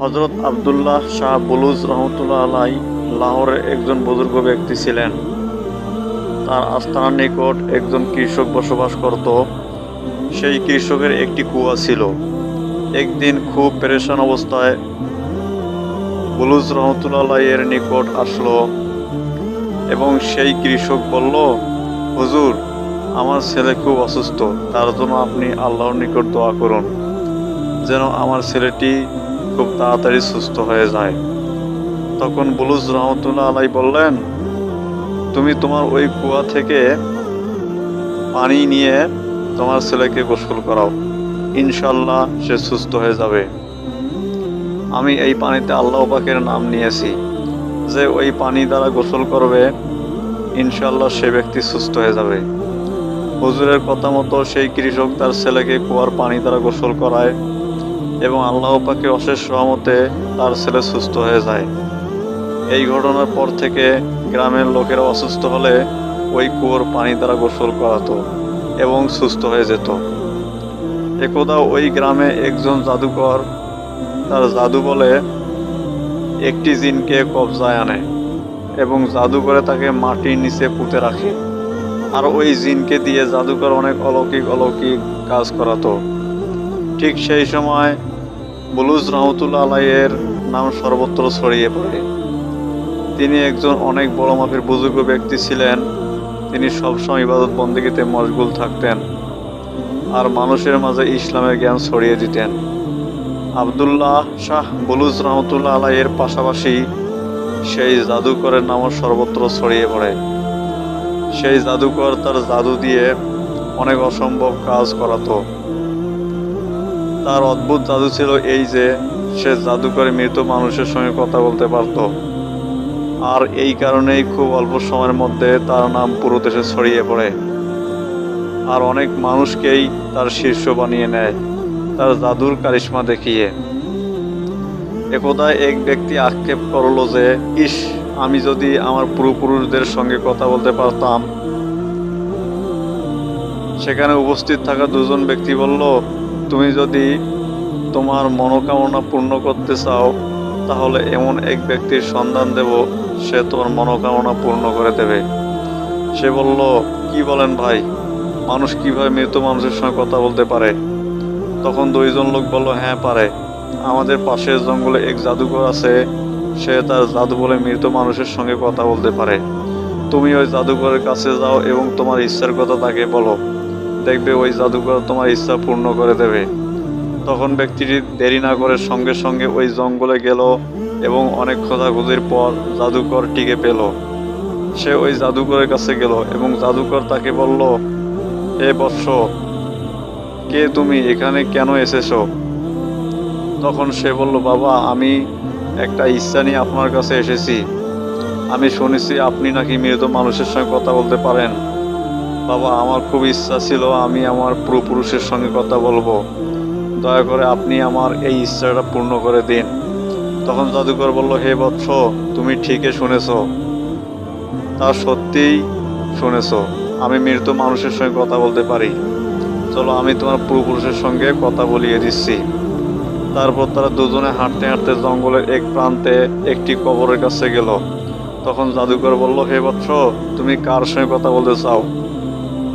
হজরত আবদুল্লাহ শাহ বুলুজ রহমতুল্লাহ আলাই লাহোরের একজন বুজুর্গ ব্যক্তি ছিলেন। তার আস্থানার নিকট একজন কৃষক বসবাস করত। সেই কৃষকের একটি কুয়া ছিল। একদিন খুব পেরেশান অবস্থায় বুলুজ রহমতুল্লাহ এর নিকট আসলো এবং সেই কৃষক বলল, হুজুর, আমার ছেলে খুব অসুস্থ, তার জন্য আপনি আল্লাহর নিকট দোয়া করুন। যেন আমার ছেলেটি খুব তাড়াতাড়ি সুস্থ হয়ে যায়। তখন বুলুজ রহমতুল্লাহ আলাই বললেন, তুমি তোমার ওই কুয়া থেকে পানি নিয়ে তোমার ছেলেকে গোসল করাও। ইনশাল্লাহ সে সুস্থ হয়ে যাবে। আমি এই পানিতে আল্লাহ পাকের নাম নিয়েছি। যে ওই পানি দ্বারা গোসল করবে ইনশাল্লাহ সে ব্যক্তি সুস্থ হয়ে যাবে। হুজুরের কথা মতো সেই কৃষক তার ছেলেকে কুয়ার পানি দ্বারা গোসল করায় এবং আল্লাহ পাকে অশেষ রহমতে তার ছেলে সুস্থ হয়ে যায়। এই ঘটনার পর থেকে গ্রামের লোকেরা অসুস্থ হলে ওই কুয়োর পানি দ্বারা গোসল করাতো এবং সুস্থ হয়ে যেত। একদা ওই গ্রামে একজন জাদুকর, তার জাদু বলে একটি জিনকে কবজায় আনে এবং জাদু করে তাকে মাটির নিচে পুঁতে রাখে। আর ওই জিনকে দিয়ে জাদুকর অনেক অলৌকিক অলৌকিক কাজ করাতো। ঠিক সেই সময় বুলুজ রহমতুল্লা আলাইয়ের নাম সর্বত্র ছড়িয়ে পড়ে। তিনি একজন অনেক বড় মাপের বুজুর্গ ব্যক্তি ছিলেন। তিনি সবসময় ইবাদত বন্দীগীতে মশগুল থাকতেন আর মানুষের মাঝে ইসলামের জ্ঞান ছড়িয়ে দিতেন। আবদুল্লাহ শাহ বুলুজ রহমতুল্লাহ আলাইয়ের পাশাপাশি সেই জাদুকরের নামও সর্বত্র ছড়িয়ে পড়ে। সেই জাদুকর তার জাদু দিয়ে অনেক অসম্ভব কাজ করাতো। তার অদ্ভুত জাদু ছিল এই যে সে জাদু করে মৃত মানুষের সঙ্গে কথা বলতে পারত। আর এই কারণেই খুব অল্প সময়ের মধ্যে তার নাম পুরো দেশে ছড়িয়ে পড়ে। আর অনেক মানুষকেই তার শীর্ষ বানিয়ে নেয়, তার জাদুর কারিশ্মা দেখিয়ে। একদা এক ব্যক্তি আক্ষেপ করল যে, ইস, আমি যদি আমার পূর্বপুরুষদের সঙ্গে কথা বলতে পারতাম। সেখানে উপস্থিত থাকা দুজন ব্যক্তি বলল তুমি যদি তোমার মনোকামনা পূর্ণ করতে চাও, তাহলে এমন এক ব্যক্তির সন্ধান দেব, সে তোমার মনোকামনা পূর্ণ করে দেবে। সে বলল, কি বলেন ভাই? মানুষ কীভাবে মৃত মানুষের সঙ্গে কথা বলতে পারে? তখন দুইজন লোক বলল হ্যাঁ পারে। আমাদের পাশের জঙ্গলে এক জাদুকর আছে, সে তার জাদু বলে মৃত মানুষের সঙ্গে কথা বলতে পারে। তুমি ওই জাদুঘরের কাছে যাও এবং তোমার ইচ্ছার কথা তাকে বলো। দেখবে ওই জাদুকর তোমার ইচ্ছা পূর্ণ করে দেবে। তখন ব্যক্তিটি দেরি না করে সঙ্গে সঙ্গে ওই জঙ্গলে গেল এবং অনেক খোঁজাখুঁজির পর জাদুকরটিকে পেল। সে ওই জাদুকরের কাছে গেল এবং জাদুকর তাকে বলল, হে বৎস, কে তুমি? এখানে কেন এসেছ? তখন সে বলল, বাবা, আমি একটা ইচ্ছা নিয়ে আপনার কাছে এসেছি। আমি শুনেছি আপনি নাকি মৃত মানুষের সঙ্গে কথা বলতে পারেন। বাবা, আমার খুব ইচ্ছা ছিল আমি আমার পূর্বপুরুষের সঙ্গে কথা বলব। দয়া করে আপনি আমার এই ইচ্ছাটা পূর্ণ করে দিন। তখন জাদুকর বলল, হে বৎস, তুমি ঠিকই শুনেছ। তা সত্যিই শুনেছ। আমি মৃত মানুষের সঙ্গে কথা বলতে পারি। চলো, আমি তোমার পূর্বপুরুষের সঙ্গে কথা বলিয়ে দিচ্ছি। তারপর তারা দুজনে হাঁটতে হাঁটতে জঙ্গলের এক প্রান্তে একটি কবরের কাছে গেল। তখন জাদুকর বলল, হে বৎস, তুমি কার সঙ্গে কথা বলতে চাও?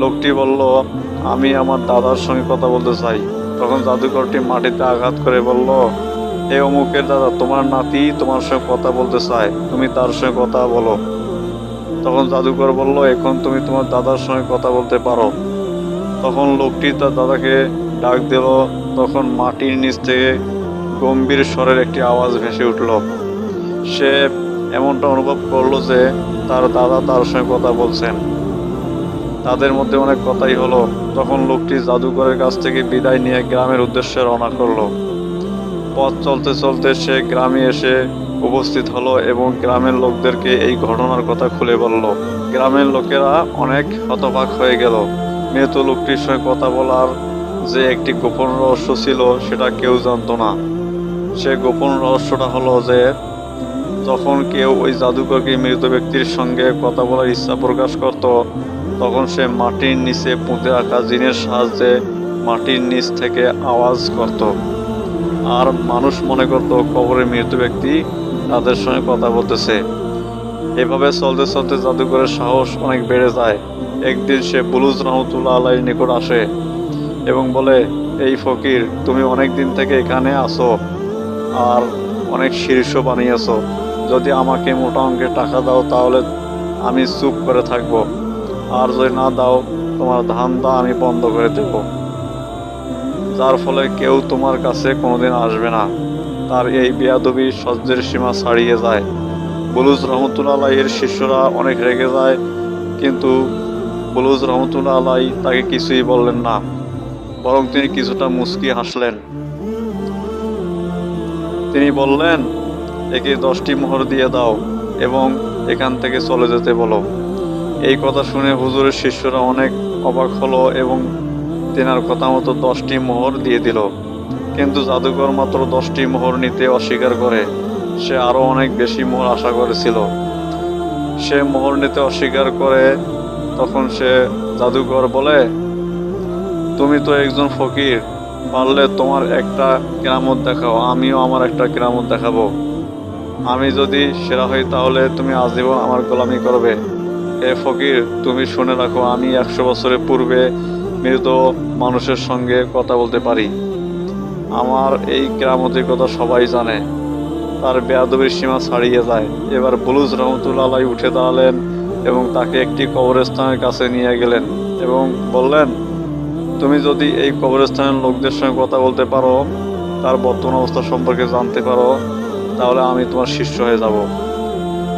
লোকটি বলল, আমি আমার দাদার সঙ্গে কথা বলতে চাই। তখন জাদুকরটি মাটিতে আঘাত করে বলল হে অমুকের দাদা, তোমার নাতি তোমার সঙ্গে কথা বলতে চায়, তুমি তার সঙ্গে কথা বলো। তখন জাদুকর বলল, এখন তুমি তোমার দাদার সঙ্গে কথা বলতে পারো। তখন লোকটি তার দাদাকে ডাক দিল। তখন মাটির নিচ থেকে গম্ভীর স্বরের একটি আওয়াজ ভেসে উঠল। সে এমনটা অনুভব করল যে তার দাদা তার সঙ্গে কথা বলছেন। তাদের মধ্যে অনেক কথাই হলো। তখন লোকটি জাদুঘরের কাছ থেকে বিদায় নিয়ে গ্রামের উদ্দেশ্যে রওনা করল। পথ চলতে চলতে সে গ্রামে এসে উপস্থিত হলো এবং গ্রামের লোকদেরকে এই ঘটনার কথা খুলে বলল। গ্রামের লোকেরা অনেক হতবাক হয়ে গেল। মৃত লোকটির সঙ্গে কথা বলার যে একটি গোপন রহস্য ছিল, সেটা কেউ জানতো না। সে গোপন রহস্যটা হলো যে যখন কেউ ওই জাদুকরকে মৃত ব্যক্তির সঙ্গে কথা বলার ইচ্ছা প্রকাশ করত, তখন সে মাটির নিচে পুঁতে রাখা জিনের সাহায্যে মাটির নিচ থেকে আওয়াজ করত। আর মানুষ মনে করতো কবরের মৃত ব্যক্তি তাদের সঙ্গে কথা বলতেছে। এভাবে চলতে চলতে জাদুকরের সাহস অনেক বেড়ে যায়। একদিন সে বুলুজ রহমতুল্লাহ আল্লাহর নিকট আসে এবং বলে, এই ফকির, তুমি অনেক দিন থেকে এখানে আসো আর অনেক শীর্ষ বানিয়েছো। যদি আমাকে মোটা অঙ্কের টাকা দাও, তাহলে আমি চুপ করে থাকব। আর যদি না দাও, তোমার ধান্দা আমি বন্ধ করে দেব। যার ফলে কেউ তোমার কাছে কোনোদিন আসবে না। তার এই বেয়াদবি সহ্যের সীমা ছাড়িয়ে যায়। বুলুজ রহমতুল্লাহ আলাইয়ের শিষ্যরা অনেক রেগে যায়, কিন্তু বুলুজ রহমতুল্লাহ আলাই তাকে কিছুই বললেন না, বরং তিনি কিছুটা মুচকি হাসলেন। তিনি বললেন একে দশটি মোহর দিয়ে দাও এবং এখান থেকে চলে যেতে বলো। এই কথা শুনে হুজুরের শিষ্যরা অনেক অবাক হলো এবং তেনার কথা মতো দশটি মোহর দিয়ে দিল। কিন্তু জাদুকর মাত্র দশটি মোহর নিতে অস্বীকার করে, সে আরও অনেক বেশি মোহর আশা করেছিল। সে মোহর নিতে অস্বীকার করে তখন সে জাদুকর বলে, তুমি তো একজন ফকির পারলে তোমার একটা কেরামত দেখাও, আমিও আমার একটা কেরামত দেখাবো। আমি যদি সেরা হই, তাহলে তুমি আজীবন আমার গোলামি করবে। এ ফকির, তুমি শুনে রাখো, আমি একশো বছরের পূর্বে মৃত মানুষের সঙ্গে কথা বলতে পারি। আমার এই কেরামতির কথা সবাই জানে। তার বেয়াদবির সীমা ছাড়িয়ে যায়। এবার বুলুজ রহমতুল্লাহ উঠে দাঁড়ালেন এবং তাকে একটি কবরস্থানের কাছে নিয়ে গেলেন এবং বললেন, তুমি যদি এই কবরস্থানের লোকদের সঙ্গে কথা বলতে পারো, তার বর্তমান অবস্থা সম্পর্কে জানতে পারো তাহলে আমি তোমার শিষ্য হয়ে যাব।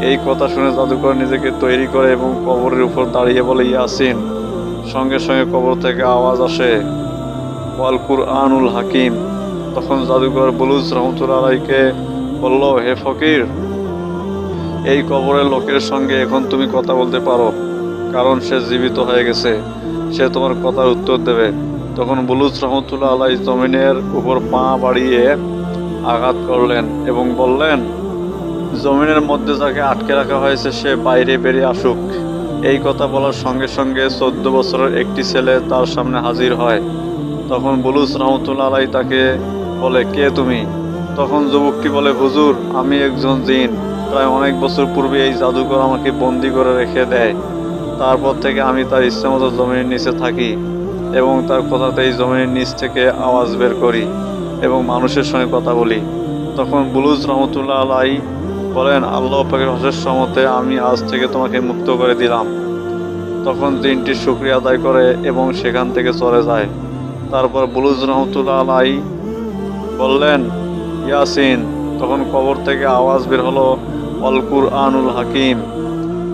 এই কথা শুনে জাদুকর নিজেকে তৈরি করে এবং কবরের উপর দাঁড়িয়ে বলে, ইয়াসিন। সঙ্গে সঙ্গে কবর থেকে আওয়াজ আসে, ওয়াল কুরআনুল হাকিম। তখন জাদুকর বুলুজ রহমতুল্লাহ আলাইকে বলল, হে ফকির, এই কবরের লোকের সঙ্গে এখন তুমি কথা বলতে পারো, কারণ সে জীবিত হয়ে গেছে। সে তোমার কথার উত্তর দেবে। তখন বুলুজ রহমতুল্লাহ আলাই জমিনের উপর পা বাড়িয়ে আঘাত করলেন এবং বললেন, জমিনের মধ্যে যাকে আটকে রাখা হয়েছে, সে বাইরে বেরিয়ে আসুক। এই কথা বলার সঙ্গে সঙ্গে চোদ্দ বছরের একটি ছেলে তার সামনে হাজির হয়। তখন বুলুস রহমতুল্লাহ আলাই তাকে বলে, কে তুমি? তখন যুবকটি বলে, হুজুর, আমি একজন জিন। প্রায় অনেক বছর পূর্বে এই জাদুঘর আমাকে বন্দি করে রেখে দেয়। তারপর থেকে আমি তার ইচ্ছে মতো জমির নিচে থাকি এবং তার কথাতেই জমির নিচ থেকে আওয়াজ বের করি। এবং মানুষের সঙ্গে কথা বলি। তখন বুলুজ রহমতুল্লাহ আলাই বলেন, আল্লাহ পাকের হসের সমতে আমি আজ থেকে তোমাকে মুক্ত করে দিলাম। তখন দিনটি শুক্রিয়া আদায় করে এবং সেখান থেকে চলে যায়। তারপর বুলুজ রহমতুল্লাহ আলাই বললেন, ইয়াসিন, তখন কবর থেকে আওয়াজ বের হলো, অল কুরআনুল হাকিম।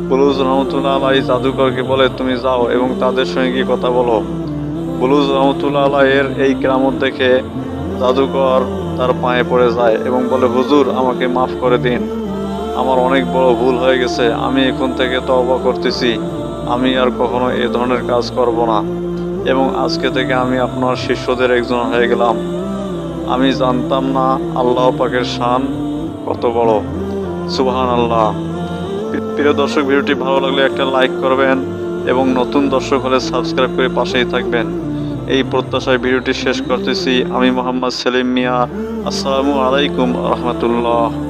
বুলুজ রহমতুল্লাহ আলাই জাদুকরকে বলে, তুমি যাও এবং তাদের সঙ্গে গিয়ে কথা বলো। বুলুজ রহমতুল্লাহ আলাইয়ের এই কেরামত দেখে জাদুকর তার পায়ে পড়ে যায় এবং বলে, হুজুর, আমাকে মাফ করে দিন। আমার অনেক বড় ভুল হয়ে গেছে। আমি এখন থেকে তওবা করতেছি। আমি আর কখনো এ ধরনের কাজ করব না। এবং আজকে থেকে আমি আপনার শিষ্যদের একজন হয়ে গেলাম। আমি জানতাম না আল্লাহ পাকের শান কত বড়। সুবহান আল্লাহ প্রিয় দর্শক, ভিডিওটি ভালো লাগলে একটা লাইক করবেন এবং নতুন দর্শক হলে সাবস্ক্রাইব করে পাশেই থাকবেন। এই প্রত্যাশায় ভিডিওটি শেষ করতেছি। আমি মোহাম্মদ সেলিম মিয়া। আসসালামু আলাইকুম রহমতুল্লাহ।